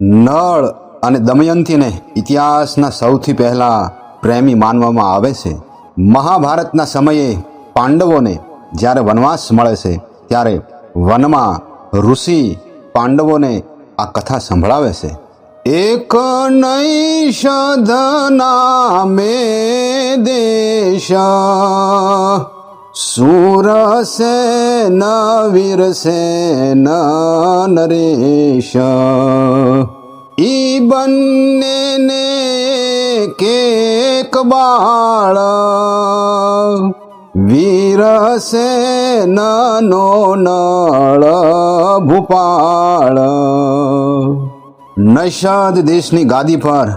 નળ અને દમયંતીને ઇતિહાસના સૌથી પહેલા પ્રેમી માનવામાં આવે છે. મહાભારતના સમયે પાંડવોને જ્યારે વનવાસ મળે છે, ત્યારે વનમાં ઋષિ પાંડવોને આ કથા સંભળાવે છે. એક નૈષધના મે દેશ સુરસેન વીરસેન નરેશ. ઈ બંનેને કેક બાળ. નો નળ ભૂપાળ. નૈષાદ દેશની ગાદી પર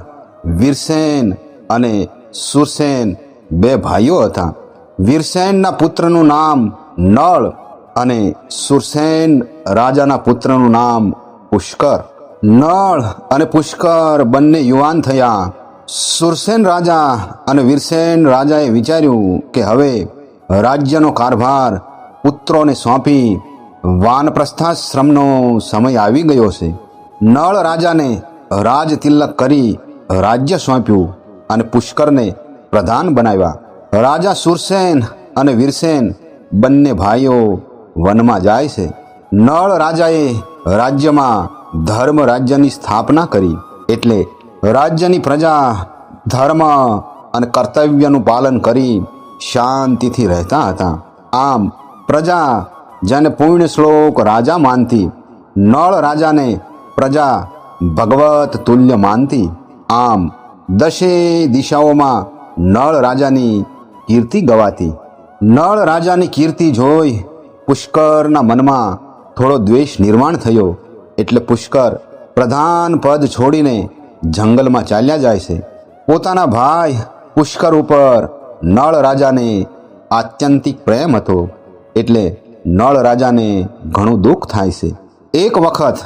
વીરસેન અને સુરસેન બે ભાઈઓ હતા. વીરસેનના પુત્રનું નામ નળ અને સુરસેન રાજાના પુત્રનું નામ પુષ્કર. નળ અને પુષ્કર બંને યુવાન થયા. સુરસેન રાજા અને વીરસેન રાજાએ વિચાર્યું કે હવે રાજ્યનો કારભાર પુત્રોને સોંપી વાનપ્રસ્થાશ્રમનો સમય આવી ગયો છે. નળ રાજાને રાજ તિલક કરી રાજ્ય સોંપ્યું અને પુષ્કરને પ્રધાન બનાવ્યા. રાજા સુરસેન અને વીરસેન બંને ભાઈઓ વનમાં જાય છે. નળ રાજાએ રાજ્યમાં ધર્મ રાજ્યની સ્થાપના કરી એટલે રાજ્યની પ્રજા ધર્મ અને કર્તવ્યનું પાલન કરી શાંતિથી રહેતા હતા. આમ પ્રજા જેને પૂર્ણ શ્લોક રાજા માનતી, નળ રાજાને પ્રજા ભગવત તુલ્ય માનતી. આમ દશે દિશાઓમાં નળ રાજાની કીર્તિ ગવાતી. નળ રાજાની કીર્તિ જોઈ પુષ્કરના મનમાં થોડો દ્વેષ નિર્માણ થયો. એટલે પુષ્કર પ્રધાન પદ છોડીને જંગલમાં ચાલ્યા જાય છે. પોતાના ભાઈ પુષ્કર ઉપર નળ રાજાને આત્યંતિક પ્રેમ હતો. એટલે નળ રાજાને ઘણું દુઃખ થાય છે. એક વખત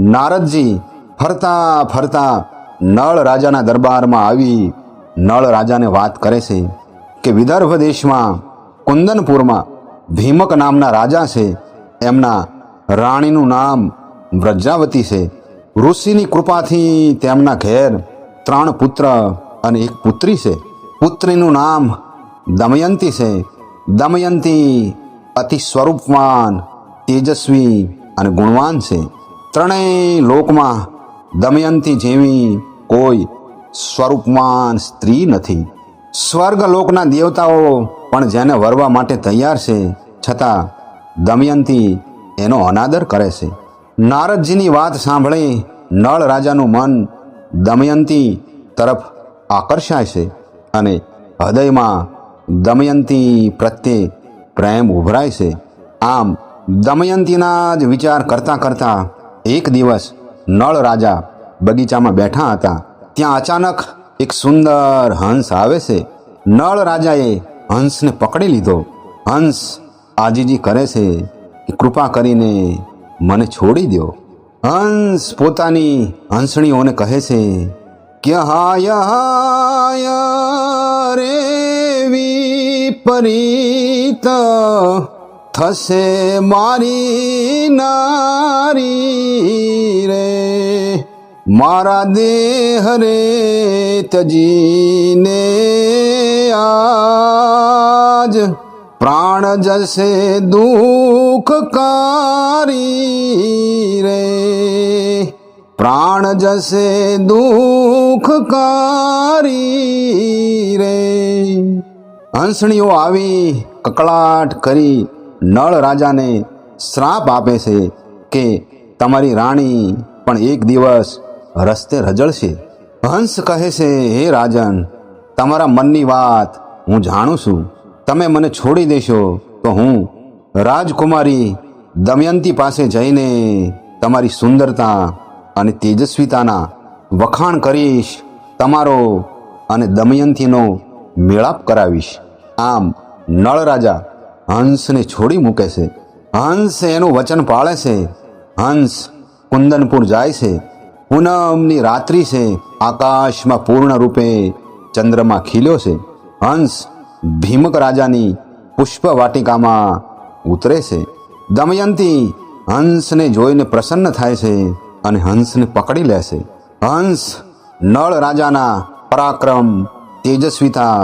નારદજી ફરતા ફરતા નળ રાજાના દરબારમાં આવી નળ રાજાને વાત કરે છે. કે વિદર્ભ દેશમાં કુંદનપુરમાં ભીમક નામના રાજા છે. એમના રાણીનું નામ વ્રજાવતી છે. ઋષિની કૃપાથી તેમના ઘેર ત્રણ પુત્ર અને એક પુત્રી છે. પુત્રીનું નામ દમયંતી છે. દમયંતી અતિ સ્વરૂપવાન, તેજસ્વી અને ગુણવાન છે. ત્રણેય લોકમાં દમયંતી જેવી કોઈ સ્વરૂપવાન સ્ત્રી નથી. સ્વર્ગ લોકના દેવતાઓ પણ જેને વરવા માટે તૈયાર છે, છતાં દમયંતી એનો અનાદર કરે છે. નારદજીની વાત સાંભળી નળ રાજાનું મન દમયંતી તરફ આકર્ષાય છે અને હૃદયમાં દમયંતી પ્રત્યે પ્રેમ ઉભરાય છે. આમ દમયંતીના જ વિચાર કરતા કરતા એક દિવસ નળ રાજા બગીચામાં બેઠા હતા. ત્યાં અચાનક એક સુંદર હંસ આવે છે. નળ રાજાએ હંસને પકડી લીધો. હંસ આજીજી કરે છે કૃપા કરીને મને છોડી દો હંસ પોતાની હંસણીઓને કહે છે કે હાય હાય રે વિપરીત થશે મારી નારી રે. મારા દેહ રે તજીને આજ. પ્રાણ જશે દુઃખકારી રે. પ્રાણ જશે દુઃખકારી રે. હંસણીઓ આવી કકળાટ કરી નળ રાજાને શ્રાપ આપે છે કે તમારી રાણી પણ એક દિવસ રસ્તે રજળશે. હંસ કહે છે, હે રાજન, તમારા મનની વાત હું જાણું છું. તમે મને છોડી દેશો તો હું રાજકુમારી દમયંતી પાસે જઈને તમારી સુંદરતા અને તેજસ્વીતાના વખાણ કરીશ, તમારો અને દમયંતીનો મેળાપ કરાવીશ. આમ નળ રાજા હંસને છોડી મૂકે છે. હંસ એનું વચન પાળે છે. હંસ કુંદનપુર જાય છે. પૂનમની રાત્રિ છે, આકાશમાં પૂર્ણ રૂપે ચંદ્રમાં ખીલ્યો છે. હંસ ભીમક રાજાની પુષ્પ વાટિકામાં ઉતરે છે. દમયંતી હંસને જોઈને પ્રસન્ન થાય છે અને હંસને પકડી લે છે. હંસ નળ રાજાના પરાક્રમ, તેજસ્વીતા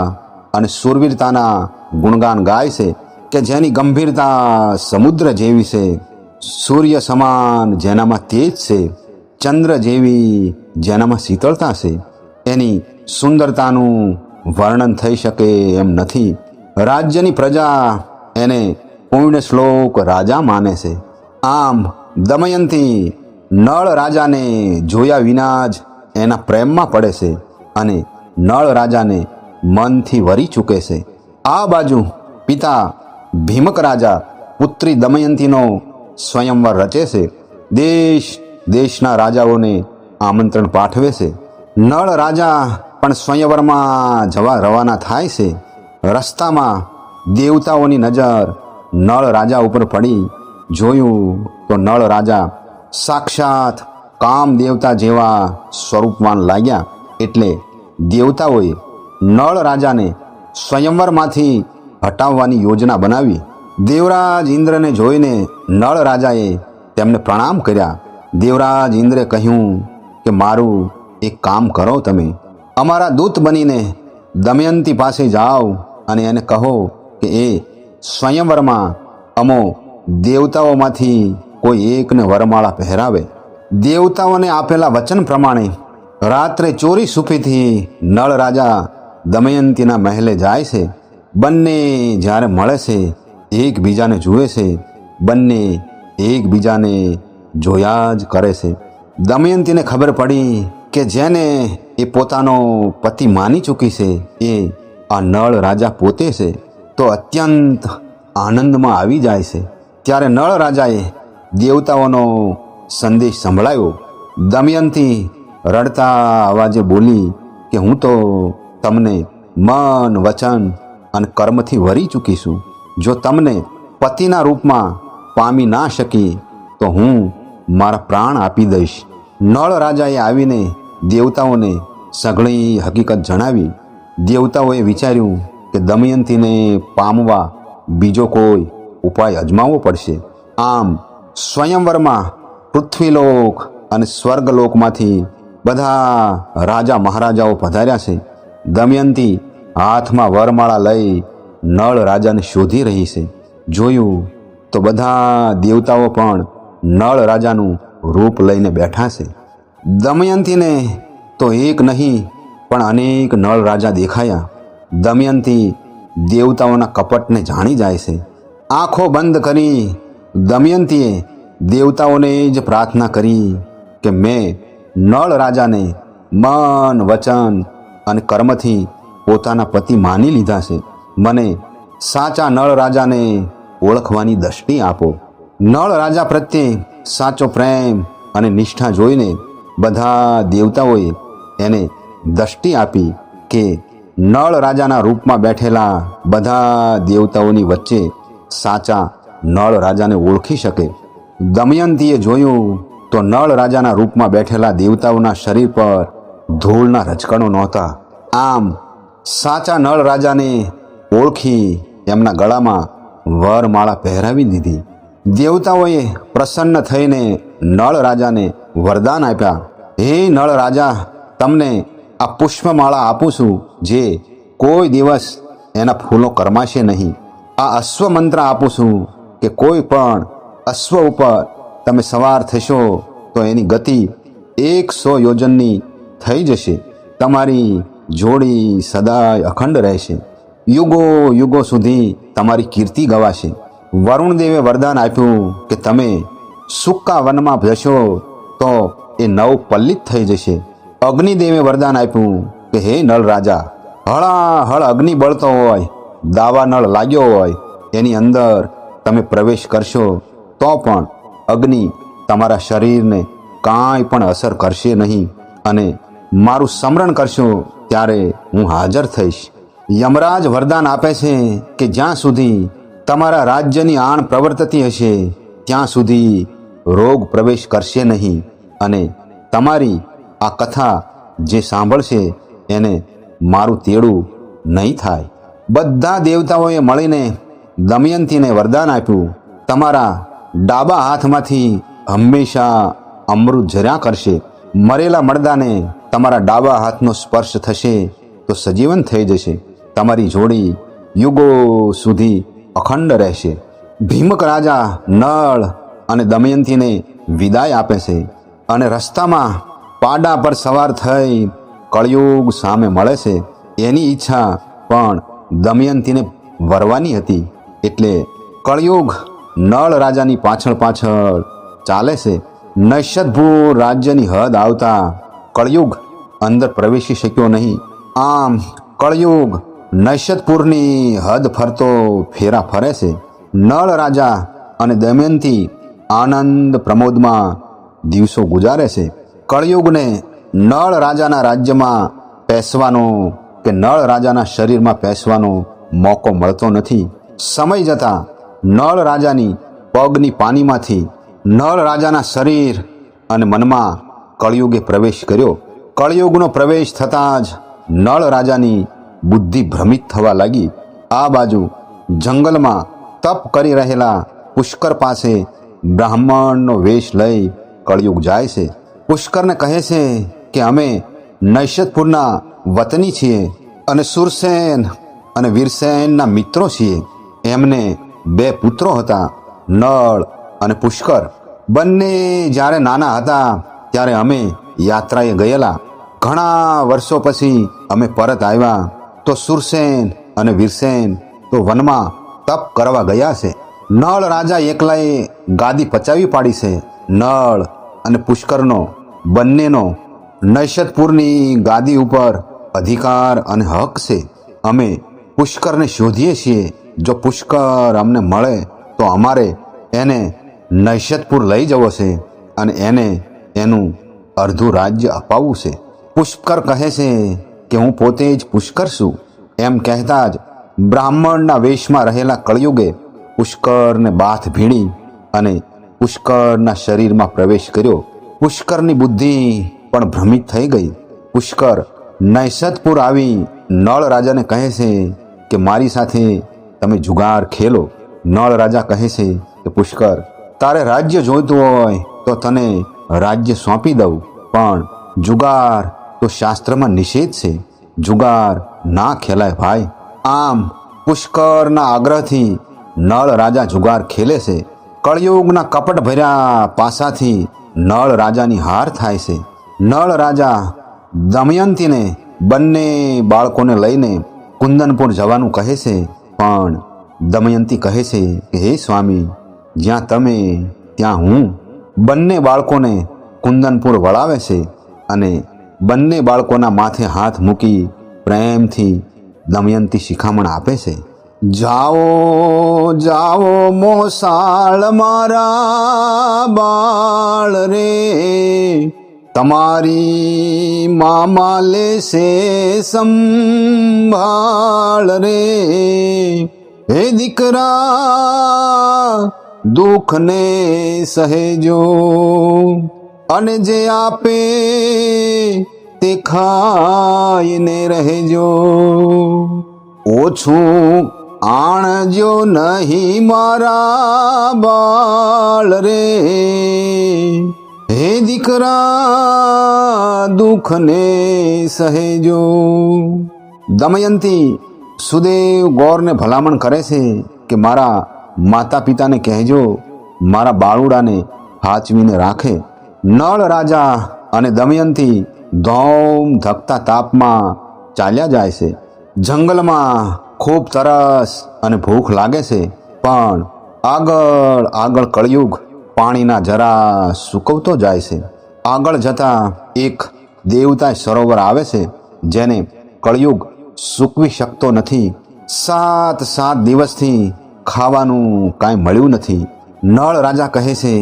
અને સુરવીરતાના ગુણગાન ગાય છે કે જેની ગંભીરતા સમુદ્ર જેવી છે. સૂર્ય સમાન જેનામાં તેજ છે. ચંદ્ર જેવી જેનામાં શીતળતા છે. એની સુંદરતાનું વર્ણન થઈ શકે એમ નથી. રાજ્યની પ્રજા એને પૂર્ણ શ્લોક રાજા માને છે. આમ દમયંતી નળ રાજાને જોયા વિના જ એના પ્રેમમાં પડે છે અને નળ રાજાને મનથી વરી ચૂકે છે. આ બાજુ પિતા ભીમક રાજા પુત્રી દમયંતીનો સ્વયંવર રચે છે. દેશ દેશના રાજાઓને આમંત્રણ પાઠવે છે. નળ રાજા પણ સ્વયંવરમાં જવા રવાના થાય છે. રસ્તામાં દેવતાઓની નજર નળ રાજા ઉપર પડી. જોયું તો નળ રાજા સાક્ષાત કામ દેવતા જેવા સ્વરૂપવાન લાગ્યા. એટલે દેવતાઓએ નળ રાજાને સ્વયંવરમાંથી હટાવવાની યોજના બનાવી. દેવરાજ ઇન્દ્રને જોઈને નળ રાજાએ તેમને પ્રણામ કર્યા. દેવરાજ ઇન્દ્રે કહ્યું કે, મારું એક કામ કરો તમે. અમારા દૂત બનીને દમયંતી પાસે જાઓ અને એને કહો કે, એ સ્વયંવરમાં અમો દેવતાઓમાંથી કોઈ એકને વરમાળા પહેરાવે. દેવતાઓને આપેલા વચન પ્રમાણે રાત્રે ચોરી સુફીથી નળ રાજા દમયંતીના મહેલે જાય છે. બંને જ્યારે મળે છે, એકબીજાને જુએ છે. બંને એકબીજાને જોયા જ કરે છે. દમયંતીને ખબર પડી કે જેને એ પોતાનો પતિ માની ચૂકી છે, એ આ નળ રાજા પોતે છે, તો અત્યંત આનંદમાં આવી જાય છે. ત્યારે નળ રાજાએ દેવતાઓનો સંદેશ સંભળાયો. દમયંતી રડતા અવાજે બોલી કે હું તો તમને મન, વચન અને કર્મથી વરી ચૂકી છું. જો તમને પતિના રૂપમાં પામી ના શકી, તો હું મારા પ્રાણ આપી દઈશ. નળ રાજાએ આવીને દેવતાઓને સઘળી હકીકત જણાવી. દેવતાઓએ વિચાર્યું કે દમયંતીને પામવા બીજો કોઈ ઉપાય અજમાવવો પડશે. આમ સ્વયંવરમાં પૃથ્વીલોક અને સ્વર્ગલોકમાંથી બધા રાજા મહારાજાઓ પધાર્યા છે. દમયંતી હાથમાં વરમાળા લઈ નળ રાજાને શોધી રહી છે. જોયું તો બધા દેવતાઓ પણ નળ રાજાનું રૂપ લઈને બેઠા છે. દમયંતીને તો એક નહીં, પણ અનેક નળ રાજા દેખાયા. દમયંતી દેવતાઓના કપટને જાણી જાય છે. આંખો બંધ કરી દમયંતીએ દેવતાઓને જ પ્રાર્થના કરી કે મેં નળ રાજાને મન, વચન અને કર્મથી પોતાના પતિ માની લીધા છે. મને સાચા નળ રાજાને ઓળખવાની દૃષ્ટિ આપો. નળ રાજા પ્રત્યે સાચો પ્રેમ અને નિષ્ઠા જોઈને બધા દેવતાઓએ એને દૃષ્ટિ આપી કે નળ રાજાના રૂપમાં બેઠેલા બધા દેવતાઓની વચ્ચે સાચા નળ રાજાને ઓળખી શકે. દમયંતીએ જોયું તો નળ રાજાના રૂપમાં બેઠેલા દેવતાઓના શરીર પર ધૂળના રજકણો નહોતા. આમ સાચા નળ રાજાને ઓળખી એમના ગળામાં વરમાળા પહેરાવી દીધી. દેવતાઓએ પ્રસન્ન થઈને નળ રાજાને વરદાન આપ્યા. હે નળ રાજા, તમને આ પુષ્પમાળા આપું છું, જે કોઈ દિવસ એના ફૂલો કરમાશે નહીં. આ અશ્વ મંત્ર આપું છું કે કોઈ પણ અશ્વ ઉપર તમે સવાર થશો, તો એની ગતિ એકસો યોજનની થઈ જશે. તમારી જોડી સદાય અખંડ રહેશે. યુગો યુગો સુધી તમારી કીર્તિ ગવાશે. વરુણદેવે વરદાન આપ્યું કે તમે સુક્કા વનમાં જશો તો એ નવ પલ્લિત થઈ જશે. અગ્નિદેવે વરદાન આપ્યું કે હે નળ રાજા, હળાહળ અગ્નિ બળતો હોય, દાવા નળ લાગ્યો હોય, એની અંદર તમે પ્રવેશ કરશો, તો પણ અગ્નિ તમારા શરીરને કાંઈ પણ અસર કરશે નહીં અને મારું સ્મરણ કરશો ત્યારે હું હાજર થઈશ. યમરાજ વરદાન આપે છે કે જ્યાં સુધી તમારા રાજ્યની આણ પ્રવર્તતી હશે, ત્યાં સુધી રોગ પ્રવેશ કરશે નહીં અને તમારી આ કથા જે સાંભળશે એને મારું તેડું નહીં થાય. બધા દેવતાઓએ મળીને દમયંતીને વરદાન આપ્યું. તમારા ડાબા હાથમાંથી હંમેશા અમૃત ઝર્યા કરશે. મરેલા મરદાને તમારા ડાબા હાથનો સ્પર્શ થશે તો સજીવન થઈ જશે. તમારી જોડી યુગો સુધી અખંડ રહેશે. ભીમક રાજા નળ અને દમયંતીને વિદાય આપે છે અને રસ્તામાં પાડા પર સવાર થઈ કળયુગ સામે મળે છે. એની ઈચ્છા પણ દમયંતીને વરવાની હતી. એટલે કળયુગ નળ રાજાની પાછળ પાછળ ચાલે છે. નૈષદભૂર રાજ્યની હદ આવતા કળયુગ અંદર પ્રવેશી શક્યો નહીં. આમ કળયુગ નૈષદપુરની હદ ફરતો ફેરા ફરે છે. નળ રાજા અને દમયંતી આનંદ પ્રમોદમાં દિવસો ગુજારે છે. કળયુગને નળ રાજાના રાજ્યમાં પેસવાનો કે નળ રાજાના શરીરમાં પેસવાનો મોકો મળતો નથી. સમય જતાં નળ રાજાની પગની પાનીમાંથી નળ રાજાના શરીર અને મનમાં કળયુગે પ્રવેશ કર્યો. કળયુગનો પ્રવેશ થતાં જ નળ રાજાની બુદ્ધિ ભ્રમિત થવા લાગી આ બાજુ જંગલમાં તપ કરી રહેલા પુષ્કર પાસે બ્રાહ્મણનો વેશ લઈ કળિયુગ જાય છે. પુષ્કરને કહે છે કે અમે નૈશતપુરના વતની છીએ અને સુરસેન અને વીરસેનના મિત્રો છીએ. એમને બે પુત્રો હતા, નળ અને પુષ્કર. બંને જ્યારે નાના હતા ત્યારે અમે યાત્રાએ ગયેલા. ઘણા વર્ષો પછી અમે પરત આવ્યા. તો સુરસેન અને વીરસેન તો વનમાં તપ કરવા ગયા છે. નળ રાજા એકલાએ ગાદી પચાવી પાડી છે. નળ અને પુષ્કરનો, બંનેનો નૈશતપુરની ગાદી ઉપર અધિકાર અને હક છે. અમે પુષ્કરને શોધીએ છીએ. જો પુષ્કર અમને મળે તો અમારે એને નૈશતપુર લઈ જવો છે અને એને એનું અડધું રાજ્ય અપાવવું છે. પુષ્કર કહે છે કે હું પોતે જ પુષ્કર છું. એમ કહેતા જ બ્રાહ્મણના વેશમાં રહેલા કળયુગે પુષ્કરને બાથ ભીણી અને પુષ્કરના શરીરમાં પ્રવેશ કર્યો. પુષ્કરની બુદ્ધિ પણ ભ્રમિત થઈ ગઈ. પુષ્કર નૈસતપુર આવી નળ રાજાને કહે છે કે મારી સાથે તમે જુગાર ખેલો. નળ રાજા કહે છે કે પુષ્કર, તારે રાજ્ય જોઈતું હોય તો તને રાજ્ય સોંપી દઉં. પણ જુગાર તો શાસ્ત્રમાં નિષેધ છે, જુગાર ના ખેલાય ભાઈ. આમ પુષ્કરના આગ્રહથી નળ રાજા જુગાર ખેલે છે. કળયુગના કપટ ભર્યા પાસાથી નળ રાજાની હાર થાય છે. નળ રાજા દમયંતીને બંને બાળકોને લઈને કુંદનપુર જવાનું કહે છે. પણ દમયંતી કહે છે કે, હે સ્વામી, જ્યાં તમે, ત્યાં હું. બંને બાળકોને કુંદનપુર વળાવે છે અને બંને બાળકોના માથે હાથ મૂકી પ્રેમથી દમયંતી શિખામણ આપે છે. જાઓ જાઓ મોસાળ મારા બાળ રે, તમારી મામા લેશે સંભાળ રે. હે દીકરા, દુઃખને સહેજો અને જે આપે તે ખાઈને રહેજો. ઓછું આણજો નહીં મારા બાળ રે. હે દીકરા, દુઃખને સહેજો. દમયંતી સુદેવ ગૌરને ભલામણ કરે છે કે મારા માતા પિતાને કહેજો, મારા બાળુડાને હાચવીને રાખે. નળ રાજા અને દમયંતી ધોમ ધકતા તાપમાં ચાલ્યા જાય છે. જંગલમાં ખૂબ તરસ અને ભૂખ લાગે છે, પણ આગળ આગળ કળયુગ પાણીના જરા સૂકવતો જાય છે. આગળ જતા એક દેવતા સરોવર આવે છે, જેને કળયુગ સૂકવી શકતો નથી. સાત સાત દિવસથી ખાવાનું કાંઈ મળ્યું નથી. નળ રાજા કહે છે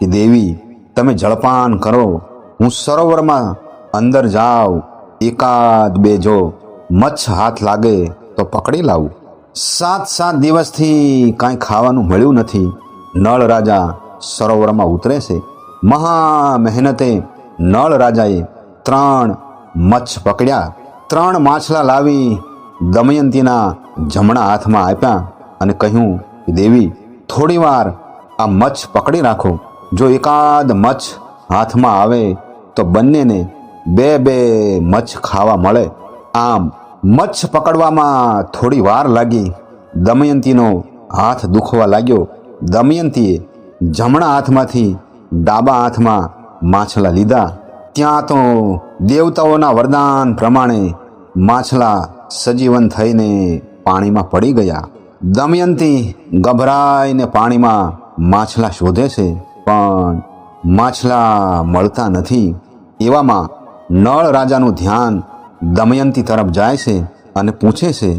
કે, દેવી તમે જળપાન કરો. હું સરોવરમાં અંદર જાઉં એકાદ બે જો મચ્છ હાથ લાગે તો પકડી લાવું. સાત સાત દિવસથી કાંઈ ખાવાનું મળ્યું નથી. નળ રાજા સરોવરમાં ઉતરે છે. મહા મહેનતે નળ રાજાએ ત્રણ મચ્છ પકડ્યા. ત્રણ માછલા લાવી દમયંતીના જમણા હાથમાં આપ્યા અને કહ્યું, દેવી, થોડીવાર આ મચ્છ પકડી રાખો. જો એકાદ મચ્છ હાથમાં આવે, તો બંનેને બે બે મચ્છ ખાવા મળે. આમ મચ્છ પકડવામાં થોડી વાર લાગી. દમયંતીનો હાથ દુખવા લાગ્યો. દમયંતીએ જમણા હાથમાંથી ડાબા હાથમાં માછલા લીધા. ત્યાં તો દેવતાઓના વરદાન પ્રમાણે માછલા સજીવન થઈને પાણીમાં પડી ગયા. દમયંતી ગભરાઈને પાણીમાં માછલા શોધે છે. પણ માછલા મળતા નથી. એવામાં નળ રાજાનું ધ્યાન દમયંતી તરફ જાય છે અને પૂછે છે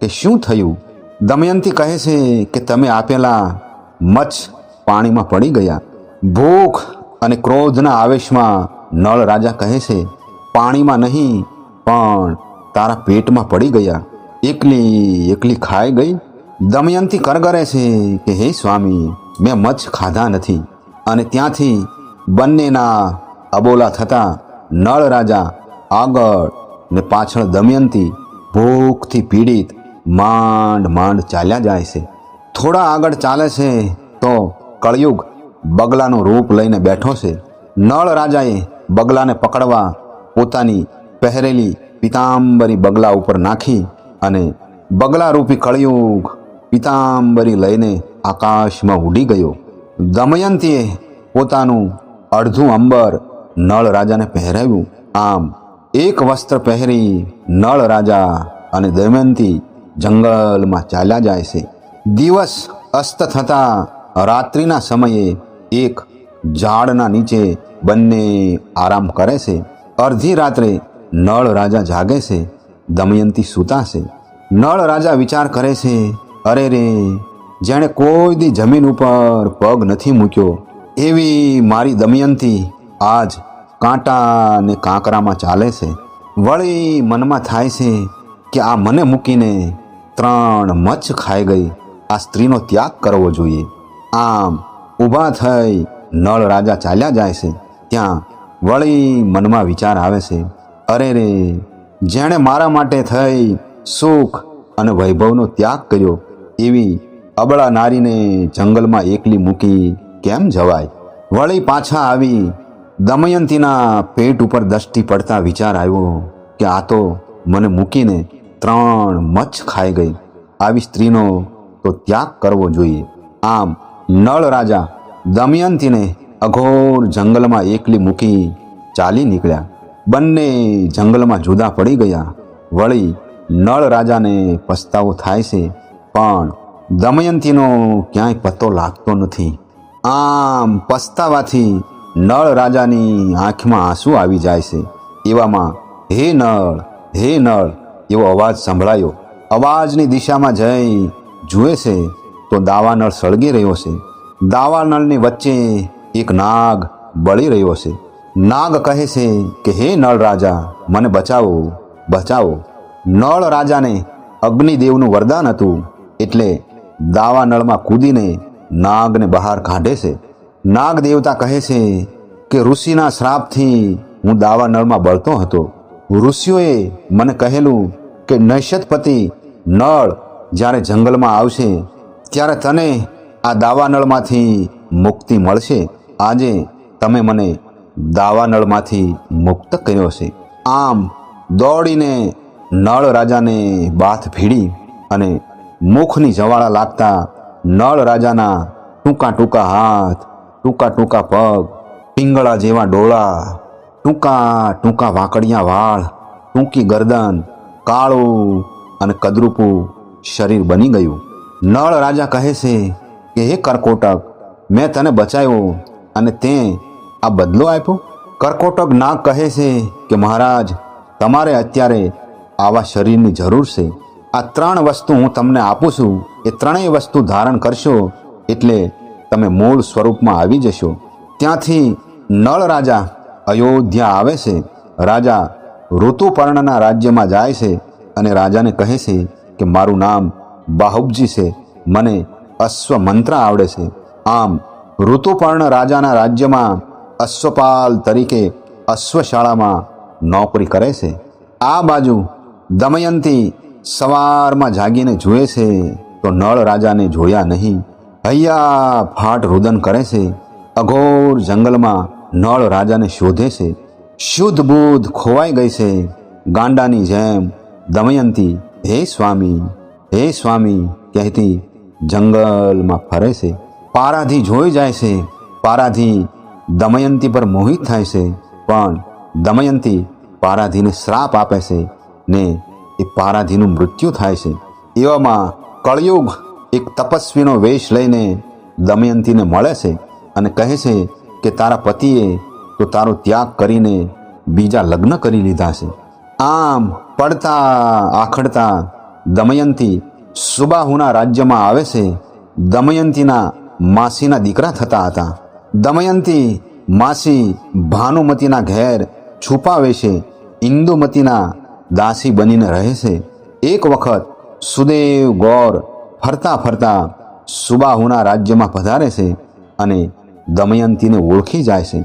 કે શું થયું? દમયંતી કહે છે કે તમે આપેલા મચ્છ પાણીમાં પડી ગયા. ભૂખ અને ક્રોધના આવેશમાં નળ રાજા કહે છે, પાણીમાં નહીં, પણ તારા પેટમાં પડી ગયા. એકલી એકલી ખાઈ ગઈ. દમયંતી કરગરે છે કે, હે સ્વામી, મેં મચ્છ ખાધા નથી. અને ત્યાંથી બંનેના અબોલા થતા નળ રાજા આગળ ને પાછળ દમયંતી ભૂખથી પીડિત માંડ માંડ ચાલ્યા જાય છે. થોડા આગળ ચાલે છે તો કળયુગ બગલાનું રૂપ લઈને બેઠો છે. નળ રાજાએ બગલાને પકડવા પોતાની પહેરેલી પિતાંબરી બગલા ઉપર નાખી અને બગલા રૂપી કળયુગ પિતાંબરી લઈને આકાશમાં ઉડી ગયો. દમયંતીએ પોતાનું અડધું અંબર નળ રાજાને પહેરાવ્યું. આમ એક વસ્ત્ર પહેરી નળ રાજા અને દમયંતી જંગલમાં ચાલ્યા જાય છે. દિવસ અસ્ત થતાં રાત્રિના સમયે એક ઝાડના નીચે બંને આરામ કરે છે. અડધી રાત્રે નળ રાજા જાગે છે. દમયંતી સૂતા છે. નળ રાજા વિચાર કરે છે, અરે રે જેણે કોઈ દી જમીન ઉપર પગ નથી મૂક્યો, એવી મારી દમયંતી આજ કાંટા ને કાંકરામાં ચાલે છે. વળી મનમાં થાય છે કે આ મને મૂકીને ત્રણ મચ્છ ખાઈ ગઈ. આ સ્ત્રીનો ત્યાગ કરવો જોઈએ. આમ ઊભા થઈ નળ રાજા ચાલ્યા જાય છે. ત્યાં વળી મનમાં વિચાર આવે છે, અરે રે, જેણે મારા માટે થઈ સુખ અને વૈભવનો ત્યાગ કર્યો, એવી અબળા નારીને જંગલમાં એકલી મૂકી કેમ જવાય? વળી પાછા આવી દમયંતીના પેટ ઉપર દષ્ટિ પડતા વિચાર આવ્યો કે આ તો મને મૂકીને ત્રણ મચ્છ ખાઈ ગઈ. આવી સ્ત્રીનો તો ત્યાગ કરવો જોઈએ. આમ નળ રાજા દમયંતીને અઘોર જંગલમાં એકલી મૂકી ચાલી નીકળ્યા. બંને જંગલમાં જુદા પડી ગયા. વળી નળ રાજાને પસ્તાવો થાય છે. પણ દમયંતીનો ક્યાંય પત્તો લાગતો નથી. આમ પસ્તાવાથી નળ રાજાની આંખમાં આંસુ આવી જાય છે. એવામાં, હે નળ હે નળ, એવો અવાજ સંભળાયો. અવાજની દિશામાં જઈ જુએ છે તો દાવાનળ સળગી રહ્યો છે. દાવાનળની વચ્ચે એક નાગ બળી રહ્યો છે. નાગ કહે છે કે, હે નળ રાજા, મને બચાવો બચાવો. નળ રાજાને અગ્નિદેવનું વરદાન હતું એટલે દાવાનળમાં કૂદીને નાગને બહાર કાઢે છે. નાગ દેવતા કહે છે કે, ઋષિના શ્રાપથી હું દાવાનળમાં બળતો હતો. ઋષિઓએ મને કહેલું કે નૈષદપતિ નળ જ્યારે જંગલમાં આવશે, ત્યારે તને આ દાવાનળમાંથી મુક્તિ મળશે. આજે તમે મને દાવાનળમાંથી મુક્ત કર્યો છે. આમ દોડીને નળ રાજાને બાથ ભીડી અને મુખની જવાળા લાગતા નળ રાજાના ટૂંકા ટૂંકા હાથ, ટૂંકા ટૂંકા પગ, પિંગળા જેવા ડોળા, ટૂંકા ટૂંકા વાંકડિયા વાળ, ટૂંકી ગરદન, કાળું અને કદરૂપું શરીર બની ગયું. નળ રાજા કહે છે કે, હે કરકોટક, મેં તને બચાવ્યો અને તે આ બદલો આપ્યો. કરકોટક નાગ કહે છે કે, મહારાજ, તમારે અત્યારે આવા શરીરની જરૂર છે. આ ત્રણ વસ્તુ હું તમને આપું છું. એ ત્રણેય વસ્તુ ધારણ કરશો એટલે તમે મૂળ સ્વરૂપમાં આવી જશો. ત્યાંથી નળ રાજા અયોધ્યા આવે છે. રાજા ઋતુપર્ણના રાજ્યમાં જાય છે અને રાજાને કહે છે કે મારું નામ બાહુબજી છે. મને અશ્વ મંત્ર આવડે છે. આમ ઋતુપર્ણ રાજાના રાજ્યમાં અશ્વપાલ તરીકે અશ્વશાળામાં નોકરી કરે છે. આ બાજુ દમયંતી સવારમાં જાગીને જુએ છે તો નળ રાજાને જોયા નહીં. હૈયા ફાટ રુદન કરે છે. અઘોર જંગલમાં નળ રાજાને શોધે છે. શુદ્ધ બુદ્ધ ખોવાઈ ગઈ છે. ગાંડાની જેમ દમયંતી, હે સ્વામી હે સ્વામી, કહેતી જંગલમાં ફરે છે. પારાધી જોઈ જાય છે. પારાધી દમયંતી પર મોહિત થાય છે. પણ દમયંતી પારાધીને શ્રાપ આપે છે ને એ પારાધીનું મૃત્યુ થાય છે. એવામાં કળયુગ એક તપસ્વીનો વેશ લઈને દમયંતીને મળે છે અને કહે છે કે તારા પતિએ તો તારો ત્યાગ કરીને બીજા લગ્ન કરી લીધા છે. આમ પડતા આખડતા દમયંતી સુબાહુના રાજ્યમાં આવે છે. દમયંતીના માસીના દીકરા થતા હતા. દમયંતી માસી ભાનુમતીના ઘેર છુપાવે છે. ઇન્દુમતીના દાસી બનીને રહે છે. એક વખત સુદેવ ગૌર ફરતા ફરતા સુબાહુના રાજ્યમાં પધારે છે અને દમયંતીને ઓળખી જાય છે.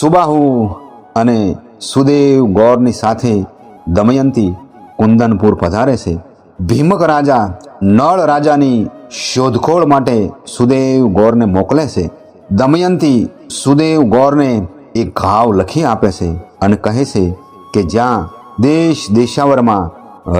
સુબાહુ અને સુદેવ ગૌરની સાથે દમયંતી કુંદનપુર પધારે છે. ભીમક રાજા નળ રાજાની શોધખોળ માટે સુદેવ ગૌરને મોકલે છે. દમયંતી સુદેવ ગૌરને એક ઘાવ લખી આપે છે અને કહે છે કે જ્યાં દેશ દેશાવરમાં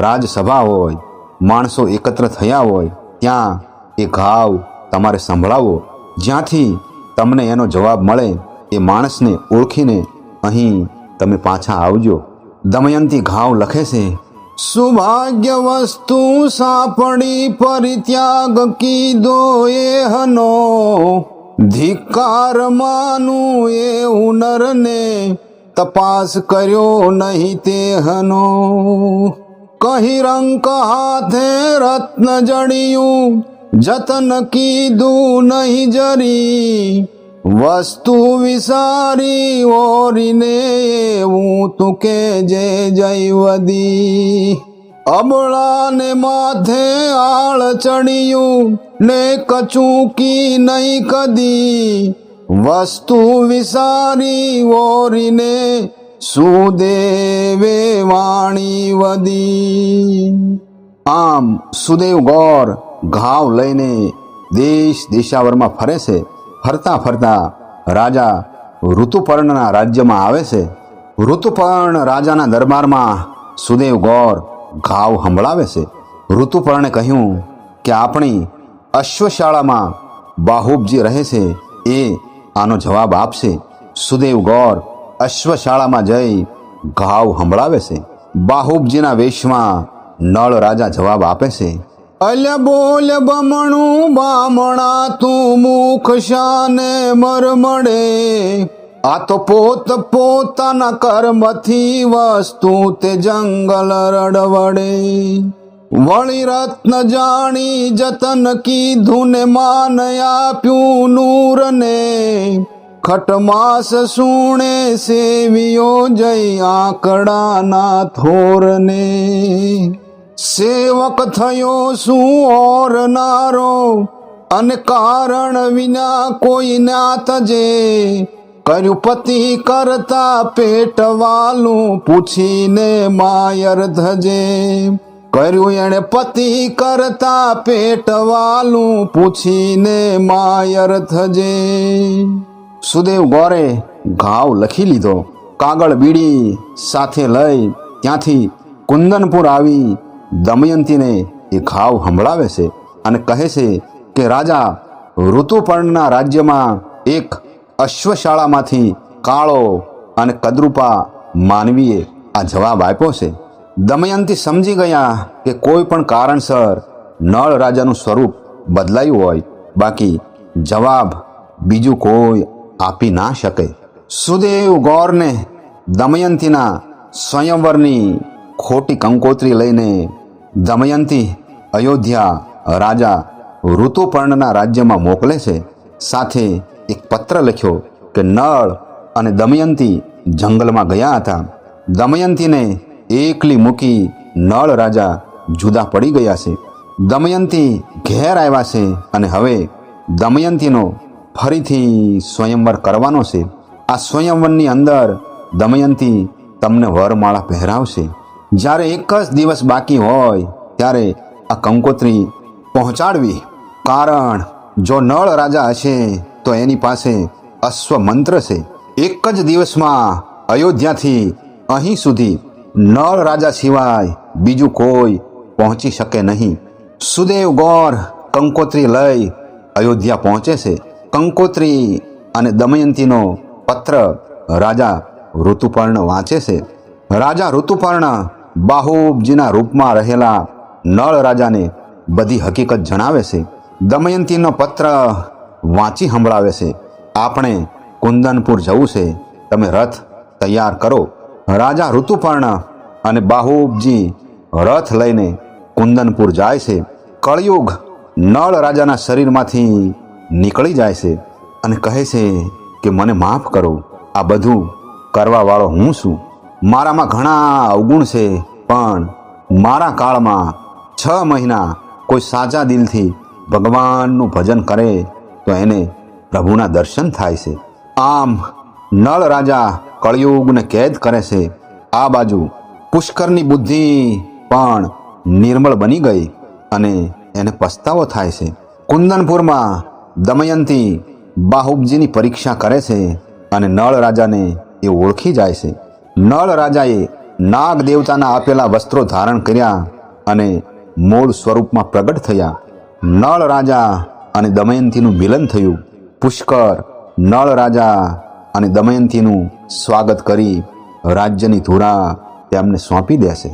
રાજસભા હોય, માણસો એકત્ર થયા હોય, ત્યાં એ ઘાવ તમારે સંભળાવો જ્યાંથી તમને એનો જવાબ મળે, એ માણસને ઓળખીને અહીં તમે પાછા આવજો. દમયંતી ઘાવ લખે છે, સુભાગ્ય વસ્તુ સાપડી પરિત્યાગ કીધો એ હનો. ધિકાર માનું એ હુનરને તપાસ કર્યો નહીં તે હનો. કહી રંક હાથે રત્ન જડિયું જતન કીધું નહીં જરી. વસ્તુ વિસારી ઓરીને એવું તું કે જે જયવદી અબળાને માથે આળ ચડિયું ને કચૂકી નહીં કદી. વસ્તુ વિસારી ઓરીને સુદેવે વાણી વદી. આમ સુદેવ ગોર ઘાવ લઈને દેશ દેશાવરમાં ફરે છે. ફરતા ફરતા રાજા ઋતુપર્ણના રાજ્યમાં આવે છે. ઋતુપર્ણ રાજાના દરબારમાં સુદેવ ગોર ઘાવ સંભળાવે છે. ઋતુપર્ણે કહ્યું કે આપણી અશ્વશાળામાં બાહુબજી રહે છે એ આનો જવાબ આપશે, સુદેવ ગૌર અશ્વશાળામાં જઈ ઘાવ સંભળાવે છે. બાહુબજીના વેશમાં નળ રાજા જવાબ આપે છે અલ્ય બોલ બમણું બામણા તું મુખ શાને મરમડે. આ તો પોત પોતાના કર્મથી વસ્તુ તે જંગલ રડવડે. વળી રત્ન જાણી જતન કીધું ને માન આપ્યું નૂરને. ખટમાસ સુણે સેવિયો જય થોર થોરને. સેવક થયો શું ઓરનારો અને કારણ વિના કોઈ ના જે? કર્યું પતિ કરતા પેટવાલું પૂછીને માયર ધજે. કર્યું એણે પતિ કરતા પેટવાલું પૂછીને માયર થજે. સુદેવ ગોરે ઘાવ લખી લીધો. કાગળ બીડી સાથે લઈ ત્યાંથી કુંદનપુર આવી દમયંતીને એ ઘાવ સંભળાવે છે અને કહે છે કે, રાજા, ઋતુપર્ણના રાજ્યમાં એક અશ્વશાળામાંથી કાળો અને કદરૂપા માનવીએ આ જવાબ આપ્યો છે. દમયંતી સમજી ગયા કે કોઈ પણ કારણસર નળ રાજાનું સ્વરૂપ બદલાયું હોય. બાકી જવાબ બીજું કોઈ આપી ના શકે. સુદેવ ગૌરને દમયંતીના સ્વયંવરની ખોટી કંકોત્રી લઈને દમયંતી અયોધ્યા રાજા ઋતુપર્ણના રાજ્યમાં મોકલે છે. સાથે એક પત્ર લખ્યો કે નળ અને દમયંતી જંગલમાં ગયા હતા. દમયંતીને એકલી મૂકી નળ રાજા જુદા પડી ગયા છે. દમયંતી ઘેર આવ્યા છે અને હવે દમયંતીનો ફરીથી સ્વયંવર કરવાનો છે. આ સ્વયંવરની અંદર દમયંતી તમને વરમાળા પહેરાવશે. જ્યારે એક જ દિવસ બાકી હોય ત્યારે આ કંકોત્રી પહોંચાડવી. કારણ જો નળ રાજા હશે તો એની પાસે અશ્વ મંત્ર છે. એક જ દિવસમાં અયોધ્યાથી અહીં સુધી નળ રાજા સિવાય બીજું કોઈ પહોંચી શકે નહીં. સુદેવ ગોર કંકોત્રી લઈ અયોધ્યા પહોંચે છે. કંકોત્રી અને દમયંતીનો પત્ર રાજા ઋતુપર્ણ વાંચે છે. રાજા ઋતુપર્ણ બાહુબજીના રૂપમાં રહેલા નળ રાજાને બધી હકીકત જણાવે છે. દમયંતીનો પત્ર વાંચી સંભળાવે છે. આપણે કુંદનપુર જવું છે. તમે રથ તૈયાર કરો. રાજા ઋતુપર્ણ અને બાહુબજી રથ લઈને કુંદનપુર જાય છે. કળયુગ નળ રાજાના શરીરમાંથી નીકળી જાય છે અને કહે છે કે, મને માફ કરો, આ બધું કરવાવાળો હું છું. મારામાં ઘણા અવગુણ છે, પણ મારા કાળમાં છ મહિના કોઈ સાચા દિલથી ભગવાનનું ભજન કરે તો એને પ્રભુના દર્શન થાય છે. આમ નળ રાજા કળયુગને કેદ કરે છે. આ બાજુ પુષ્કરની બુદ્ધિ પણ નિર્મળ બની ગઈ અને એને પસ્તાવો થાય છે. કુંદનપુરમાં દમયંતી બાહુબજીની પરીક્ષા કરે છે અને નળ રાજાને એ ઓળખી જાય છે. નળ રાજાએ નાગ દેવતાના આપેલા વસ્ત્રો ધારણ કર્યા અને મૂળ સ્વરૂપમાં પ્રગટ થયા. નળ રાજા અને દમયંતીનું મિલન થયું. પુષ્કર નળ રાજા અને દમયંતીનું સ્વાગત કરી રાજ્યની ધુરા તેમને સોંપી દેશે.